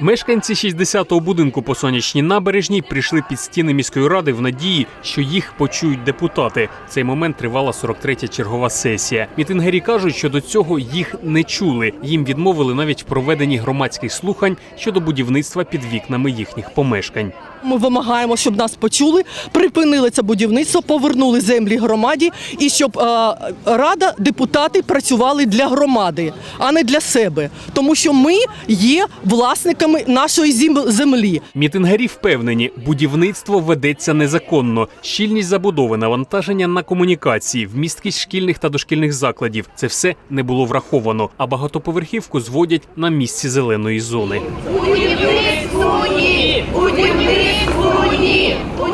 Мешканці 60-го будинку по сонячній набережній прийшли під стіни міської ради в надії, що їх почують депутати. В цей момент тривала 43-я чергова сесія. Мітингері кажуть, що до цього їх не чули. Їм відмовили навіть в проведенні громадських слухань щодо будівництва під вікнами їхніх помешкань. Ми вимагаємо, щоб нас почули, припинили це будівництво, повернули землі громаді, і щоб е, рада, депутати працювали для громади, а не для себе, тому що ми є власниками нашої зім- землі. Мітингарі впевнені, будівництво ведеться незаконно. Щільність забудови, навантаження на комунікації, вмісткість шкільних та дошкільних закладів це все не було враховано. А багатоповерхівку зводять на місці зеленої зони.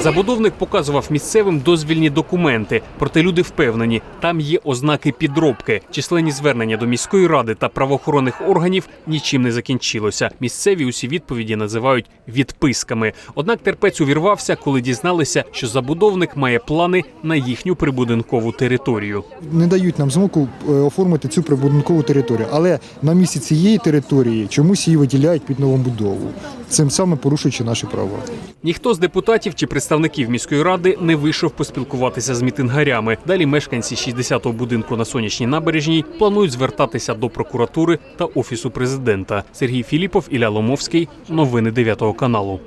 Забудовник показував місцевим дозвільні документи, проте люди впевнені, там є ознаки підробки. Численні звернення до міської ради та правоохоронних органів нічим не закінчилося. Місцеві усі відповіді називають відписками. Однак терпець увірвався, коли дізналися, що забудовник має плани на їхню прибудинкову територію. не дають нам змогу е, оформити цю прибудинкову територію. Але на місці цієї території чомусь її виділяють під нову будову, цим самим порушуючи наші права. Ніхто з депутатів чи представників міської ради не вийшов поспілкуватися з мітингарями. Далі мешканці 60-го будинку на сонячній набережній планують звертатися до прокуратури та офісу президента. Сергій Філіпов, Ілля Ломовський. Новини 9 каналу.